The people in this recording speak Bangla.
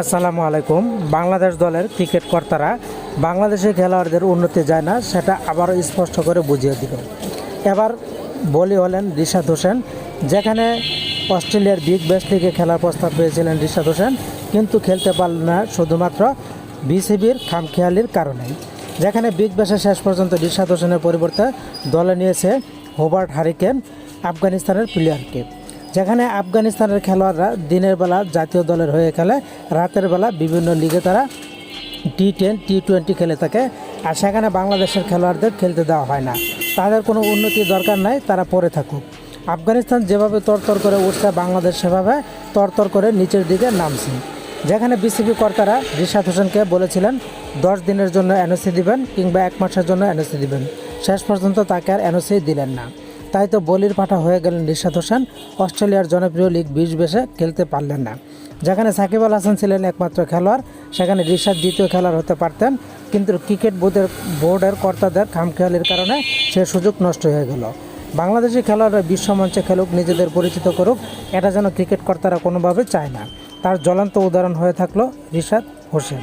আসসালামু আলাইকুম। বাংলাদেশ দলের ক্রিকেট কর্তারা বাংলাদেশের খেলোয়াড়দের উন্নতি যায় না, সেটা আবারও স্পষ্ট করে বুঝিয়ে দিল। এবার বলি হলেন রিশাদ হোসেন, যেখানে অস্ট্রেলিয়ার বিগ ব্যাশ লিগে খেলার প্রস্তাব পেয়েছিলেন রিশাদ হোসেন, কিন্তু খেলতে পারলেন না শুধুমাত্র বিসিবির খামখেয়ালির কারণে যেখানে বিগ ব্যাশে শেষ পর্যন্ত রিশাদ হোসেনের পরিবর্তে দলে নিয়েছে হোবার্ট হারিকেন, আফগানিস্তানের প্লেয়ারকে। যেখানে আফগানিস্তানের খেলোয়াড়রা দিনের বেলা জাতীয় দলের হয়ে খেলে, রাতের বেলা বিভিন্ন লিগে তারা টি টেন টি টোয়েন্টি খেলে থাকে। আর সেখানে বাংলাদেশের খেলোয়াড়দের খেলতে দেওয়া হয় না। তাদের কোনো উন্নতি দরকার নাই, তারা পড়ে থাকুক। আফগানিস্তান যেভাবে তরতর করে উঠছে, বাংলাদেশ সেভাবে তরতর করে নিচের দিকে নামছে। যেখানে বিসিবি কর্তারা রিশাদ হোসেনকে বলেছিলেন, দশ দিনের জন্য এনওসি দিবেন কিংবা এক মাসের জন্য এনওসি দিবেন। শেষ পর্যন্ত তাকে আর এনওসি দিলেন না। তাই তো বলির পাঠা হয়ে গেলেন রিশাদ হোসেন। অস্ট্রেলিয়ার জনপ্রিয় লিগ বিশ বেশে খেলতে পারলেন না। যেখানে সাকিব আল হাসান ছিলেন একমাত্র খেলোয়াড়, সেখানে রিশাদ দ্বিতীয় খেলোয়াড় হতে পারতেন। কিন্তু ক্রিকেট বোর্ডের বোর্ডের কর্তাদের খামখেয়ালির কারণে সে সুযোগ নষ্ট হয়ে গেল। বাংলাদেশি খেলোয়াড়রা বিশ্বমঞ্চে খেলুক, নিজেদের পরিচিত করুক, এটা যেন ক্রিকেট কর্তারা কোনোভাবে চায় না। তার জ্বলন্ত উদাহরণ হয়ে থাকল রিশাদ হোসেন।